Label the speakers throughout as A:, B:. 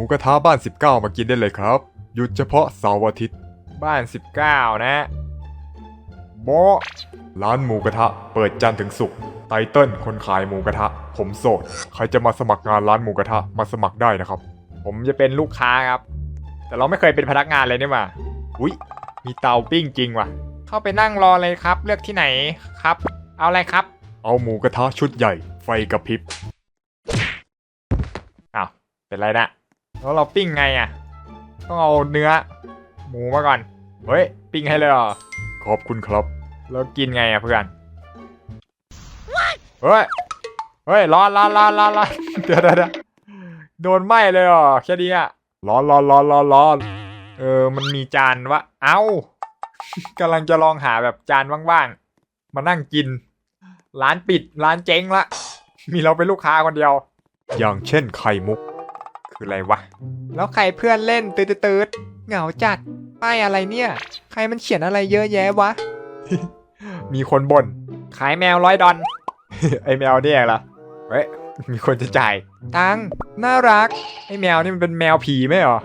A: มูกระทะบ้าน 19 มากินได้เลยครับ หยุดเฉพาะเสาร์อาทิตย์
B: บ้าน 19 นะ
A: โบะร้านหมูกระทะ เปิดจันทร์ถึงศุกร์ไตเติ้ลคนขายหมูกระทะ ผมโสด ใครจะมาสมัครงานร้านหมูกระทะมาสมัครได้นะครับ
B: ผมจะเป็นลูกค้าครับ แต่เราไม่เคยเป็นพนักงานเลยนี่หว่าอุ้ยมีเตาปิ้งจริงว่ะ เข้าไปนั่งรอเลยครับ เลือกที่ไหนครับ เอาอะไรครับ
A: เอาหมูกระทะชุดใหญ่ ไฟกระพริบ
B: อ้าวเป็นไรนะ แล้วเราปิ้งไงอะ ต้องเอาเนื้อ หมูมาก่อน เฮ้ย ปิ้งให้เลยเหรอ
A: ขอบคุณครับ
B: แล้วกินไงอะเพื่อน เฮ้ย เฮ้ย ร้อนร้อนร้อนร้อนร้อนเดี๋ยวเดี๋ยวเดี๋ยวโดนไหม้เลยเหรอแค่นี้อะ
A: ร้อนร้อนร้อนร้อนร้อน
B: เออ มันมีจานวะ เอ้ากำลังจะลองหาแบบจานว่างๆ มานั่งกิน ร้านปิด ร้านเจ๊งละ มีเราเป็นลูกค้าคนเดียว
A: อย่างเช่นไข่มุก
B: คืออะไรวะ แล้วใครเพื่อนเล่นตืดตืดๆเหงาจัด ป้ายอะไรเนี่ย ใครมันเขียนอะไรเยอะแยะวะ
A: มีคนบ่น
B: ขายแมวร้อยดอน ไอแมวเนี่ยเหรอเฮ้ย มีคนจะจ่าย ตังค์น่ารัก ไอแมวนี่มันเป็นแมวผีไหมเหรอ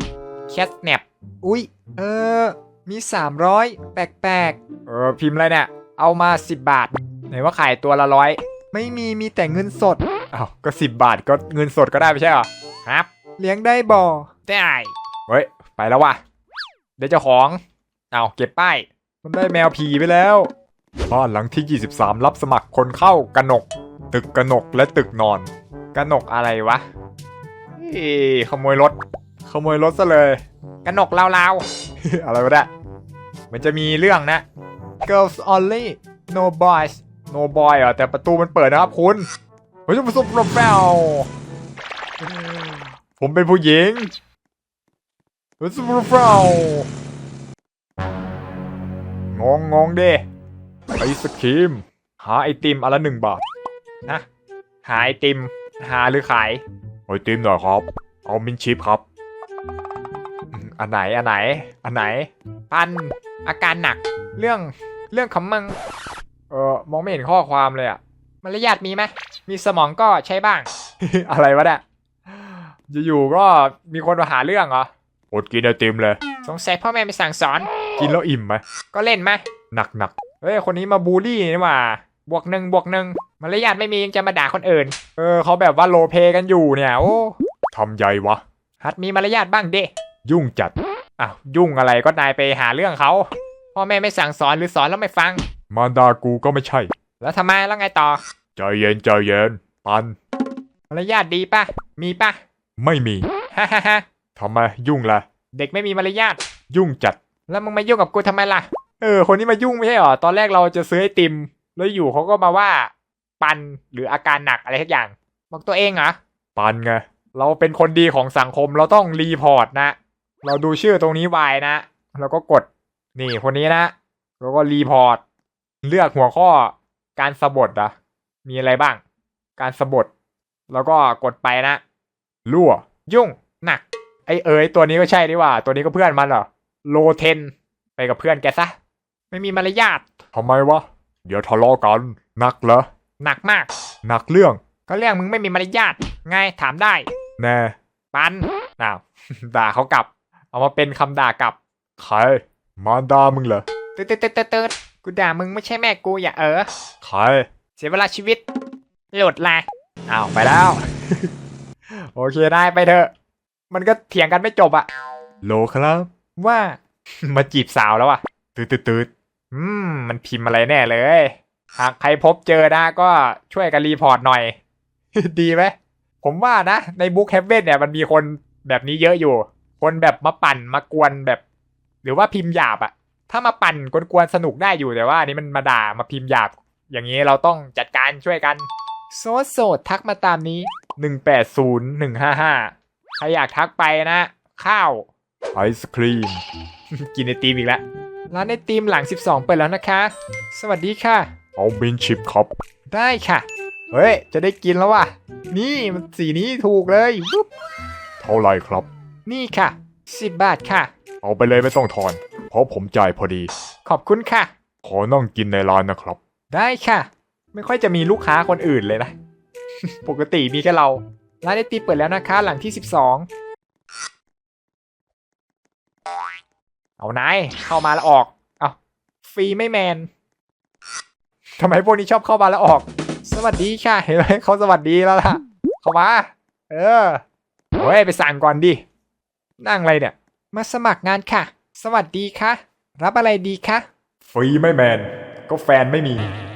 B: แคทแนปอุ๊ยเออ มี300แปลกๆ เออ พิมพ์อะไรเนี่ย เอามา10บาท ไหนว่าขายตัวละร้อย ไม่มี มีแต่เงินสดอ้าวก็10บาทก็เงินสดก็ได้ไม่ใช่เหรอครับ เลี้ยงได้บ่ได้เฮ้ย ไปแล้วว่ะ เดี๋ยวเจ้าของ เอาเก็บป้าย มันได้แมวผีไปแล้ว
A: บ้านหลังที่ 23 รับสมัครคนเข้ากระหนก ตึกกระหนกและตึกนอน
B: กระหนกอะไรวะเอ้ยขโมยรถ
A: ขโมยรถซะเลย
B: กระหนกลาว
A: อะไรวะเนี่ย
B: ๆมันจะมีเรื่องนะ girls only no boys no boy เหรอแต่ประตูมันเปิดนะครับคุณเฮ้ยจะประสบโปรแฟล
A: ผมเป็นผู้หญิง
B: ประสบโปรแฟลงงงงๆเด้
A: ไอศครีม หาไอติมอนละหนึ่งบาท
B: นะหาไอติม หาหรือขาย
A: ไอติมหน่อยครับ เอามินชิปครับ
B: อืมอันไหน อันไหน อันไหน ปัน อาการหนัก เรื่อง เรื่องของมึง เออมองไม่เห็นข้อความเลยอะมารยาทมีไหม มีสมองก็ใช้บ้าง อะไรวะเนี่ย อยู่ๆก็มีคนมาหาเรื่องเหรอ
A: อดกินไอติมเลย
B: สงสัยพ่อแม่ไม่สั่งสอน
A: กินแล้วอิ่มไหม
B: ก็เล่นไหม
A: หนักหนัก
B: เฮ้ย คนนี้มาบูลลี่นี่หว่า บวกหนึ่งบวกหนึ่งมารยาทไม่มียังจะมาด่าคนอื่น เออเขาแบบว่าโลเพกันอยู่เนี่ยโอ้
A: ทำใหญ่วะ
B: หัดมีมารยาทบ้างเด้
A: ยุ่งจัด
B: อ้าวยุ่งอะไรก็นายไปหาเรื่องเขา พ่อแม่ไม่สั่งสอนหรือสอนแล้วไม่ฟัง
A: มารดากูก็ไม่ใช่
B: แล้วทำไมแล้วไงต่อ
A: ใจเย็นใจเย็นปัน
B: มารยาทดีปะมีปะ
A: ไม่มี
B: ฮ่าฮ่าฮ่า
A: ทำไมยุ่งละ
B: เด็กไม่มีมารยาท
A: ยุ่งจัด
B: แล้วมึงมายุ่งกับกูทำไมล่ะ เออ คนนี้มายุ่งไม่ใช่หรอ ตอนแรกเราจะซื้อไอติม แล้วอยู่เขาก็มาว่า ปันหรืออาการหนักอะไรทุกอย่าง บอกตัวเองเหรอ
A: ปันไง
B: เราเป็นคนดีของสังคมเราต้องรีพอร์ตนะ เราดูชื่อตรงนี้ไว้นะแล้วก็กด นี่คนนี้นะแล้วก็รีพอร์ต เลือกหัวข้อการสะบดอะมีอะไรบ้าง การสะบด แล้วก็กดไปนะ
A: รั่ว
B: ยุ่ง หนัก ไอเอ๋ยตัวนี้ก็ใช่ดีว่า ตัวนี้ก็เพื่อนมันเหรอ โลเทน ไปกับเพื่อนแกซะ ไม่มีมารยาท
A: ทำไมวะ เดี๋ยวทะเลาะกัน หนักเหรอ
B: หนักมาก
A: หนักเรื่อง
B: ก็เรื่องมึงไม่มีมารยาท ไงถามได้
A: แน่
B: ปันอ้าวด่าเขากลับ เอามาเป็นคำด่ากลับ
A: ใคร มารดามึงเหรอ
B: ตืดตืดตืดตืดตืดกูด่ามึงไม่ใช่แม่กูอย่าเออ
A: ใคร
B: เสียเวลาชีวิตหลุดละอ้าวไปแล้ว โอเคได้ไปเถอะ มันก็เถียงกันไม่จบอะ
A: โลครับ
B: ว่า มาจีบสาวแล้วอะ
A: ตืดตืดตืด
B: อืม มันพิมพ์อะไรแน่เลย หากใครพบเจอนะก็ช่วยกันรีพอร์ตหน่อย ดีไหม ผมว่านะ ในบุ๊กเฮฟเว่นเนี่ยมันมีคนแบบนี้เยอะอยู่ คนแบบมาปั่นมากวนแบบ หรือว่าพิมพ์หยาบอะถ้ามาปั่นกวนๆสนุกได้อยู่แต่ว่าอันนี้มันมาด่ามาพิมพ์หยาบ อย่างนี้เราต้องจัดการช่วยกัน โซโสดทักมาตามนี้ 180 155ใครอยากทักไปนะ ข้าว
A: ไอศครีม
B: กินไอติมอีกแล้วร้านไอติมหลัง 12 เปิดแล้วนะคะ สวัสดีค่ะ
A: เอามินชิปครับ
B: ได้ค่ะ เฮ้ย จะได้กินแล้วว่ะ นี่มันสีนี้ถูกเลยปุ๊บ
A: เท่าไหรครับ
B: นี่ค่ะ 10 บาทค่ะ
A: เอาไปเลยไม่ต้องทอน เพราะผมจ่ายพอดี
B: ขอบคุณค่ะ
A: ขอนั่งกินในร้านนะครับ
B: ได้ค่ะ ไม่ค่อยจะมีลูกค้าคนอื่นเลยนะ ปกติมีแค่เรา ร้านไอติมเปิดแล้วนะคะ หลังที่ 12 เอานายเข้ามาแล้วออก เอาฟรีไม่แมนทำไมพวกนี้ชอบเข้ามาแล้วออก สวัสดีค่ะ เห็นไหมเขาสวัสดีแล้วล่ะ เข้ามา เออเฮ้ยไปสั่งก่อนดิ นั่งอะไรเนี่ย มาสมัครงานค่ะ สวัสดีค่ะ รับอะไรดีคะ
A: ฟรีไม่แมน ก็แฟนไม่มี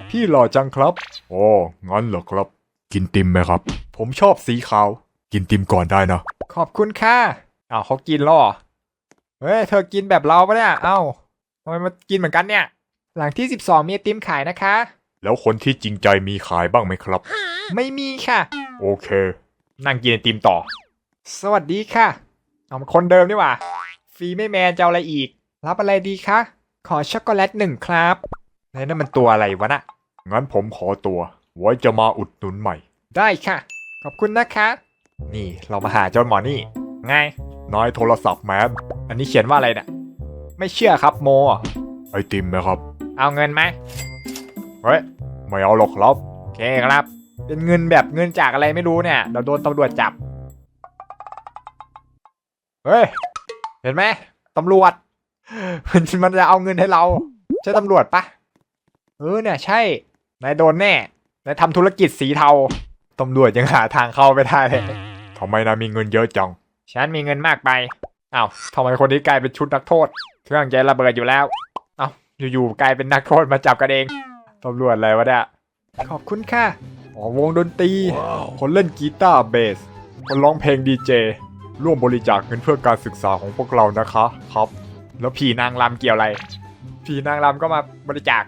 A: พี่หล่อจังครับ โอ้งั้นเหรอครับ กินติมไหมครับ ผมชอบสีขาว กินติมก่อนได้นะ
B: ขอบคุณค่ะอ้าวเขากินแล้วเหรอเฮ้ยเธอกินแบบเราปะเนี่ย เอ้าทำไมมากินเหมือนกันเนี่ย หลังที่ 12 มีไอติมขายนะคะ
A: แล้วคนที่จริงใจมีขายบ้างไหมครับ
B: ไม่มีค่ะ
A: โอเค
B: นั่งกินไอติมต่อ สวัสดีค่ะ เอามาคนเดิมนี่หว่า ฟรีไม่แมนจะเอาอะไรอีก รับอะไรดีคะ ขอช็อกโกแลตหนึ่งครับแล้วนั่นมันตัวอะไรวะน่ะ
A: งั้นผมขอตัว ไว้จะมาอุดหนุนใหม่
B: ได้ค่ะ ขอบคุณนะคะ นี่เรามาหาเจ้าหมอนี่ ไง
A: นายโทรศัพท์แมน
B: อันนี้เขียนว่าอะไรเนี่ยไม่เชื่อครับโม
A: ไอติมไหมครับ
B: เอาเงินไหม
A: เฮ้ย ไม่เอาหรอกครับ
B: โอเคครับ เป็นเงินแบบเงินจากอะไรไม่รู้เนี่ยเดี๋ยวโดนตำรวจจับ เฮ้ย เห็นไหมตำรวจ มันมันจะเอาเงินให้เรา ใช่ตำรวจปะเออเนี่ย ใช่ นายโดนแน่ นายทำธุรกิจสีเทาตำรวจยังหาทางเข้าไม่ได้เลย
A: ทำไมนายมีเงินเยอะจัง
B: ฉันมีเงินมากไปอ้าวทำไมคนนี้กลายเป็นชุดนักโทษเครื่องใจระเบิดอยู่แล้ว เอ้าอยู่ๆกลายเป็นนักโทษมาจับกันเองตำรวจอะไรวะเนี่ยขอบคุณค่ะ
A: อ๋อวงดนตรี คนเล่นกีตาร์เบส คนร้องเพลงดีเจ ร่วมบริจาคเงินเพื่อการศึกษาของพวกเรานะคะครับ
B: แล้วผีนางรำเกี่ยวอะไรผีนางรำก็มาบริจาค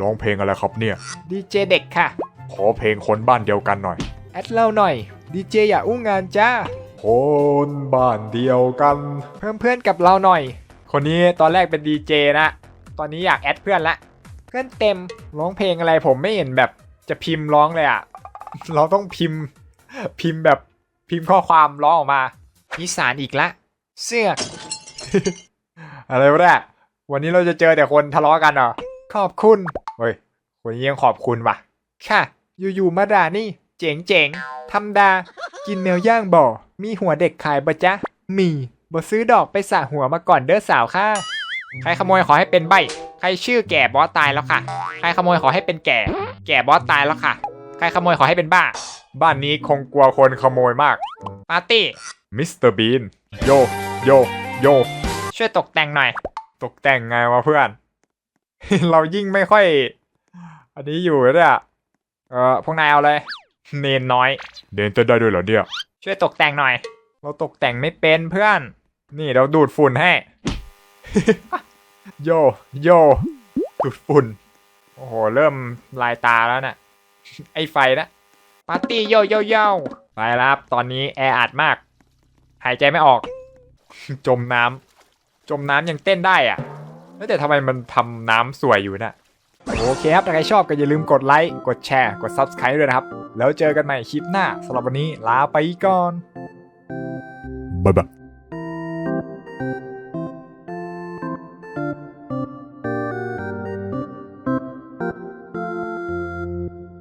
A: ร้องเพลงอะไรครับเนี่ย
B: ดีเจเด็กค่ะ
A: ขอเพลงคนบ้านเดียวกันหน่อย
B: แอดเล่าหน่อย ดีเจอย่าอู้งานจ้า
A: คนบ้านเดียวกัน
B: เพิ่มเพื่อนกับเราหน่อย คนนี้ตอนแรกเป็นดีเจนะ ตอนนี้อยากแอดเพื่อนละ เพื่อนเต็ม ร้องเพลงอะไรผมไม่เห็นแบบจะพิมพ์ร้องเลยอะ เราต้องพิมพ์ พิมพ์แบบพิมพ์ข้อความร้องออกมาอีสานอีกละ เสื้อกอะไรวะเนี่ยวันนี้เราจะเจอแต่คนทะเลาะกันเหรอ ขอบคุณ เฮ้ยคนนี้ยังขอบคุณว่ะ ค่ะ อยู่ๆมาด่านี่ เจ๋งเจ๋งๆทำดา กินแมวย่างบ่อ มีหัวเด็กขายบะจ๊ะ มีบ่ซื้อดอกไปสระหัวมาก่อนเด้อสาวค่ะ ใครขโมยขอให้เป็นใบ ใครชื่อแก่บอสตายแล้วค่ะ ใครขโมยขอให้เป็นแก่ แก่บอสตายแล้วค่ะ ใครขโมยขอให้เป็นบ้า
A: บ้านนี้คงกลัวคนขโมยมาก
B: ปาร์ตี้
A: มิสเตอร์บีน โย โย โย
B: ช่วยตกแต่งหน่อย
A: ตกแต่งไงวะเพื่อน
B: เรายิ่งไม่ค่อย อันนี้อยู่เนี่ย เออพวกนายเอาเลย เนนน้อย
A: เดินเต้นได้ด้วยเหรอเนี่ย
B: ช่วยตกแต่งหน่อย เราตกแต่งไม่เป็นเพื่อน นี่เราดูดฝุ่นให้
A: โยโย
B: ดูดฝุ่น โอ้โห เริ่มลายตาแล้วน่ะ ไอไฟนะปาร์ตี้โยโยโยไปแล้วครับ ตอนนี้แออัดมาก หายใจไม่ออก จมน้ำจมน้ำยังเต้นได้อะ แล้วแต่ทำไมมันทำน้ำสวยอยู่น่ะ โอเคครับ ถ้าใครชอบก็อย่าลืมกดไลค์ กดแชร์ กด Subscribe ด้วยนะครับ แล้วเจอกันใหม่คลิปหน้าสำหรับวันนี้ลาไปก่อน
A: บ๊ายบาย